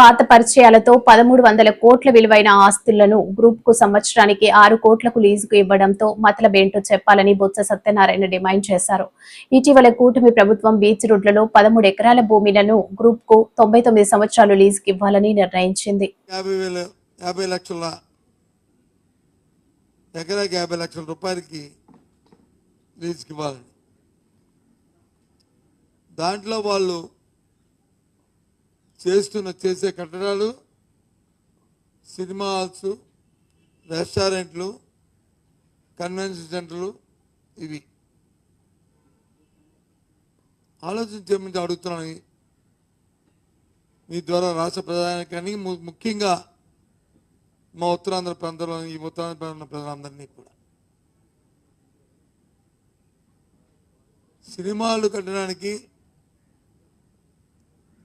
పాత పరిచయాలతో పదమూడు వందల కోట్ల విలువైన ఆస్తులను గ్రూప్కు సంవత్సరానికి ఆరు కోట్లకు లీజుకు ఇవ్వడంతో మతలబేంటో చెప్పాలని బొత్స సత్యనారాయణ డిమాండ్ చేశారు. ఇటీవల కూటమి ప్రభుత్వం బీచ్ రోడ్లలో పదమూడు ఎకరాల భూమిలను గ్రూప్కు తొంభై తొమ్మిది సంవత్సరాలు లీజుకు ఇవ్వాలని నిర్ణయించింది. ఎకరాకి యాభై లక్షల రూపాయలకి లీజుకి ఇవ్వాలని. దాంట్లో వాళ్ళు చేస్తున్న చేసే కట్టడాలు సినిమా హాల్స్ రెస్టారెంట్లు కన్వెన్షన్ సెంటర్లు ఇవి. ఆలోచించేమని అడుగుతున్నాను. మీ ద్వారా రాష్ట్ర ప్రధానికానికి ము- ముఖ్యంగా మా ఉత్తరాంధ్ర ప్రాంతంలో ఈ ఉత్తరాంధ్ర ప్రాంతంలో ప్రజలందరినీ కూడా. సినిమాలు కట్టడానికి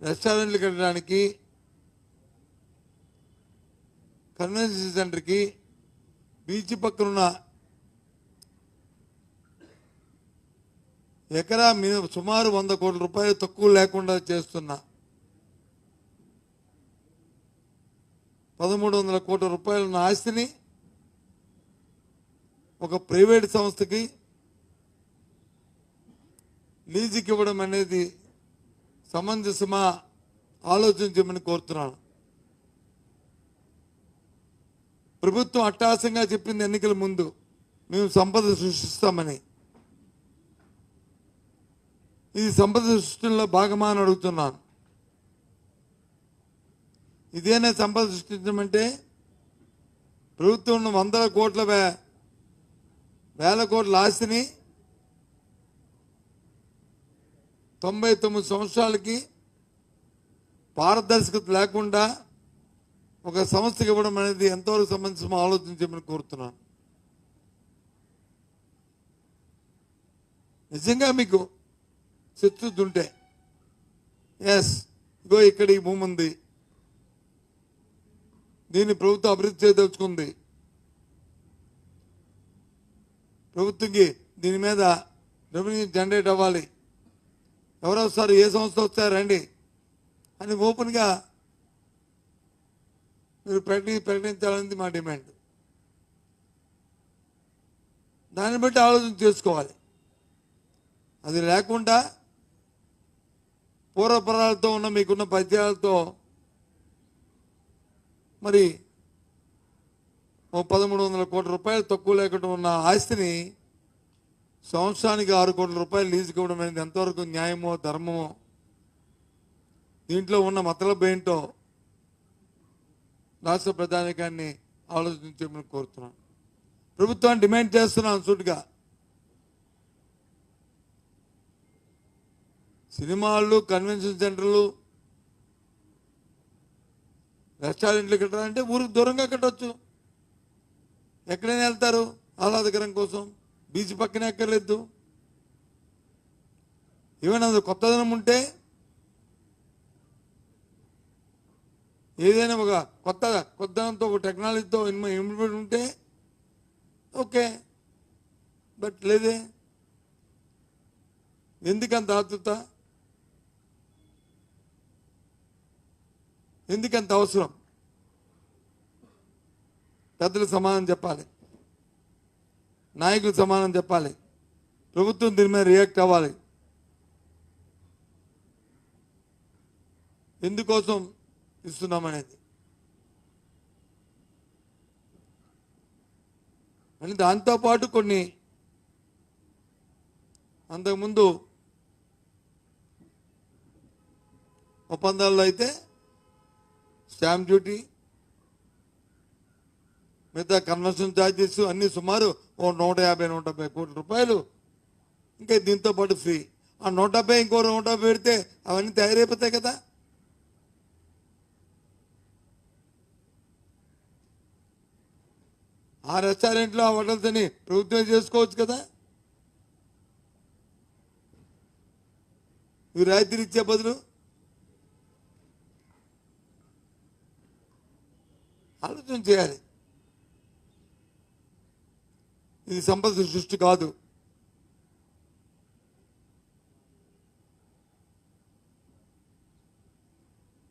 రెస్టారెంట్లు కట్టడానికి కన్వెన్షన్ సెంటర్కి బీచ్ పక్కన ఉన్న ఎకరా మినిమం సుమారు వంద కోట్ల రూపాయలు తక్కువ లేకుండా చేస్తున్న పదమూడు వందల కోట్ల రూపాయల ఆస్తిని ఒక ప్రైవేట్ సంస్థకి లీజుకి ఇవ్వడం అనేది సమంజసమా ఆలోచించమని కోరుతున్నాను. ప్రభుత్వం అట్టాసంగా చెప్పింది ఎన్నికల ముందు మేము సంపద సృష్టిస్తామని. ఇది సంపద సృష్టిలో భాగమా అని అడుగుతున్నాను. ఇదేనే సంపద సృష్టించమంటే ప్రభుత్వం వందల కోట్ల వే వేల కోట్ల ఆస్తిని తొంభై తొమ్మిది సంవత్సరాలకి పారదర్శకత లేకుండా ఒక సంస్థకి ఇవ్వడం అనేది ఎంతవరకు సంబంధించిన ఆలోచించమని కోరుతున్నాను. నిజంగా మీకు చిత్తశుద్ధి ఉంటే ఎస్ ఇగో ఇక్కడ ఈ భూమి ఉంది. దీన్ని ప్రభుత్వం అభివృద్ధి చేయదలుచుకుంది. ప్రభుత్వంకి దీని మీద రెవెన్యూ జనరేట్ అవ్వాలి. ఎవరు వస్తారు ఏ సంస్థ వస్తారు రండి అని ఓపెన్గా మీరు ప్రకటి ప్రకటించాలనేది మా డిమాండ్. దాన్ని బట్టి ఆలోచన చేసుకోవాలి. అది లేకుండా పూర్వపరాలతో ఉన్న మీకున్న పరిచయాలతో మరి ఓ పదమూడు వందల కోట్ల రూపాయలు తక్కువ లేకుండా ఉన్న ఆస్తిని సంవత్సరానికి ఆరు కోట్ల రూపాయలు లీజుకి ఇవ్వడం అనేది ఎంతవరకు న్యాయమో ధర్మమో? దీంట్లో ఉన్న మతలబ్బేంటో ఏంటో రాష్ట్ర ప్రధానికాన్ని ఆలోచించమని కోరుతున్నాను ప్రభుత్వాన్ని డిమాండ్ చేస్తున్నాను సూటిగా. సినిమాలు కన్వెన్షన్ సెంటర్లు రెస్టారెంట్లు కట్టాలంటే ఊరికి దూరంగా కట్టవచ్చు ఎక్కడైనా వెళ్తారు ఆహ్లాదకరం కోసం. బీచ్ పక్కనే ఎక్కర్లేదు. ఏమైనా కొత్తదనం ఉంటే ఏదైనా ఒక కొత్త కొత్తదనంతో ఒక టెక్నాలజీతో ఇంప్లిమెంట్ ఉంటే ఓకే. బట్ లేదే. ఎందుకంత ఆతృత ఎందుకంత అవసరం? పెద్దలు సమాధానం చెప్పాలి. నాయకులు సమాధానం చెప్పాలి. ప్రభుత్వం దీని మీద రియాక్ట్ అవ్వాలి. ఎందుకోసం ఇస్తున్నామనేది. అని దాంతోపాటు కొన్ని అంతకుముందు ఒప్పందాల్లో అయితే స్టాంప్ డ్యూటీ మిగతా కన్వర్షన్ ఛార్జెస్ అన్నీ సుమారు ఓ నూట యాభై నూట డెబ్బై కోట్ల రూపాయలు. ఇంకా దీంతో పాటు ఫ్రీ. ఆ నూట డెబ్బై ఇంకో నూట డెబ్బై పెడితే అవన్నీ తయారైపోతాయి కదా. ఆ రెస్టారెంట్లో ఆ హోటల్స్ ప్రభుత్వం చేసుకోవచ్చు కదా. ఇవి రాయితీలు ఇచ్చే బదులు ఆలోచన చేయాలి. ఇది సంపద సృష్టి కాదు.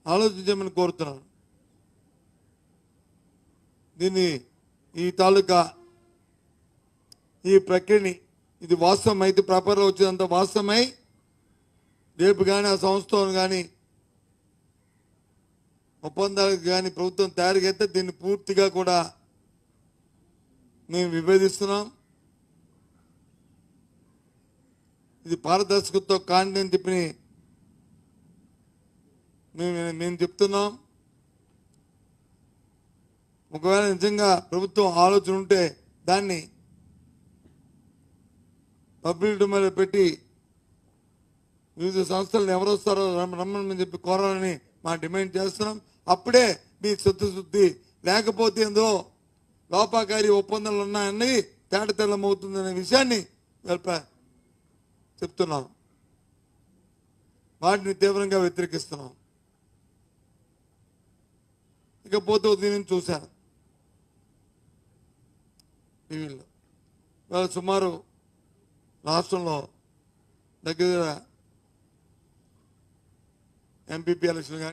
ఆలోచించమని కోరుతున్నాను. దీన్ని ఈ తాలూకా ఈ ప్రక్రియని ఇది వాస్తవం అయితే పేపర్లో వచ్చినంత వాస్తవమై రేపు కానీ ఆ సంస్థను కానీ ఒప్పందాలకు కానీ ప్రభుత్వం తయారుకైతే దీన్ని పూర్తిగా కూడా మేము విభేదిస్తున్నాం. ఇది పారదర్శకతో కాండి అని చెప్పి మేము మేము చెప్తున్నాం. ఒకవేళ నిజంగా ప్రభుత్వం ఆలోచన ఉంటే దాన్ని పబ్లిక్ డొమైన్లో పెట్టి వివిధ సంస్థలను ఎవరు వస్తారో రమ్మ- రమ్మని చెప్పి కోరాలని మా డిమాండ్ చేస్తున్నాం. అప్పుడే మీ శుద్ధి లేకపోతే ఏందో లోపాకారి ఒప్పందాలు ఉన్నాయని తేటతెల్లమవుతుందనే విషయాన్ని వెల్ప- చెప్తున్నాం వాటిని తీవ్రంగా వ్యతిరేకిస్తున్నాం ఇకపోతే దీనిని చూశాను. టీవీలో. ఇవాళ సుమారు రాష్ట్రంలో దగ్గర దగ్గర ఎంపీపీ ఎలక్షన్ కానీ